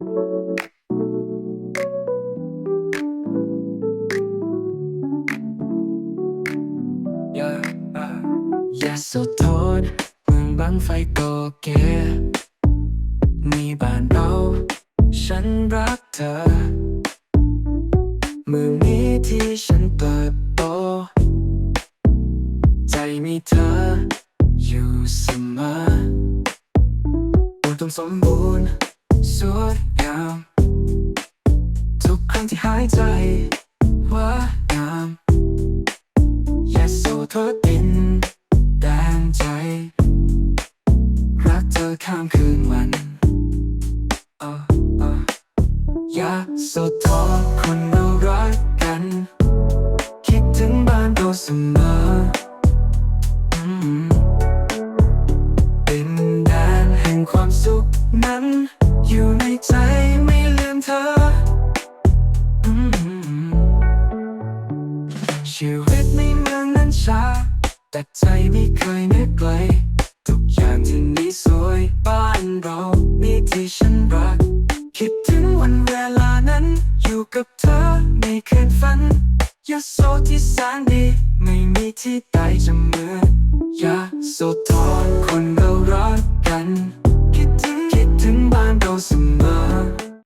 ยาอ่าสุดโทษเมืองบังไฟโกเกมีบ้านเรา ฉันรักเธอ เมืองนี้ที่ฉันเติบโต ใจมีเธอ อยู่เสมออุดมสมบูรณ์สวย งาม ทุกครั้งที่หายใจว่างามอย่าโซโทษดินแดงใจ รักเธอข้ามคืนวันเออเอออย่าโซโทษคนเรารักกัน คิดถึงบ้านเราเสมอ ชีวิตในเมืองนั้นช้า แต่ใจไม่เคยนึกไกล ทุกอย่างที่นี่สวยบ้านเรามีที่ฉันรัก คิดถึงวันเวลานั้น อยู่กับเธอในคืนฝันยาโซที่แสนดี ไม่มีที่ใดจะเหมือนยาโซสอนคนเรารักกัน คิดถึงคิดถึงบ้านเราเสมอ